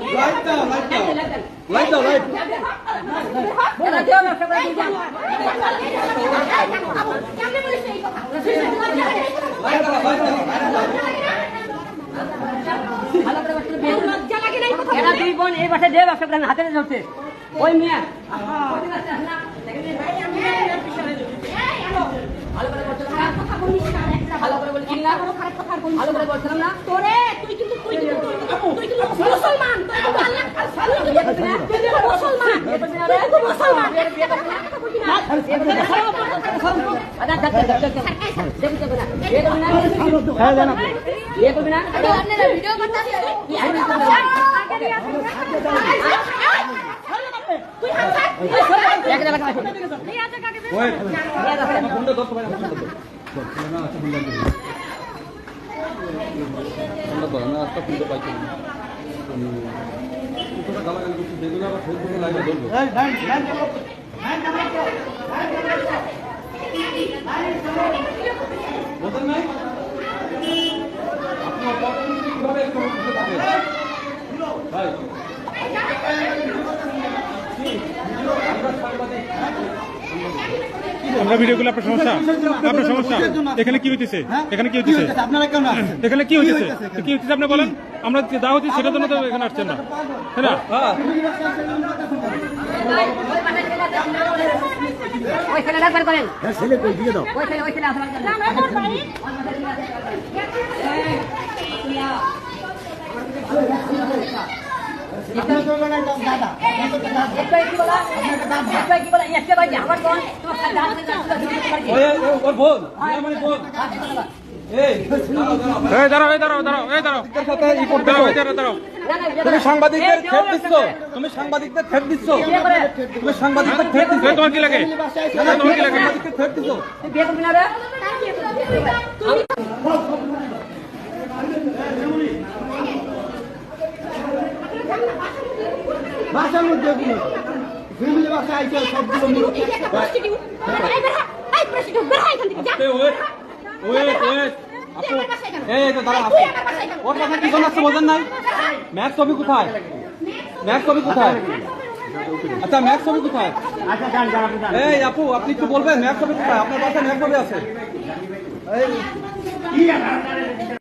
Light দাও light দাও light দাও লাইট দুই বোন এই বাসায় যে ব্যবসা করেন হাতে ধরছে ওই মেয়ে ভালো করে বলছিলাম না ভালো করে বলছিলাম না ভালো করে বলছিলাম না তোরে তুই কিন্তু তুই কিন্তু তুই কিন্তু মুসলমান তুই কিন্তু আল্লাহ তুই কিন্তু মুসলমান তুই কিন্তু মুসলমান আচ্ছা, ভিডিও আসো। ওই ফোনটা ধরতে পারে ফোনটা ধর না আচ্ছা ফোনটা ধর ফোনটা ধর না আজকে ফোনটা পাইছি কোথাও গালাগালি করছি যেগুলো আবার ফেসবুকে লাইভে ধরবো। বোঝেন নাই আপনার কীভাবে ভাই আমরা সাংবাদিক আমরা ভিডিও করলে আপনার সমস্যা? আপনার সমস্যা? এখানে কি হইতেছে? এখানে কি হইতেছে? আপনারা এখানে কি হইতেছে? কি হইতেছে? আপনি বলেন? আমরা যে দাওয়াতি সেটার জন্য তো এখানে আসছেন না। তাই না? হ্যাঁ। ওই ছেলেটা বের করেন ওই ছেলে ওই ছেলে আসবার একটা বাজে আমার কোন তুমি সাংবাদিকদের থ্রেট দিচ্ছ? তুমি সাংবাদিকদের থ্রেট দিচ্ছ? তুমি সাংবাদিকদের থ্রেট দিচ্ছ? তোমার কি লাগে? তোমার কি লাগে? সাংবাদিকদের দিচ্ছ তুই বিয়ে করবি না রে ভাষার মধ্যে এগুলো ফ্যামিলি ভাষা আইছে সবগুলো মিলে। এই প্রেসিডেন্ট বের এখান থেকে যা। Wait wait wait. আপু এই তো দাঁড়া আপু ওর কথা কি শোনাচ্ছে বোঝেন নাই? ম্যাথ কোথায়? ম্যাথ কোথায়? আচ্ছা ম্যাথ কোথায়? এই আপু আপনি একটু বলবেন ম্যাথ কোথায়? আপনার পাশে ম্যাথ ছবি আছে?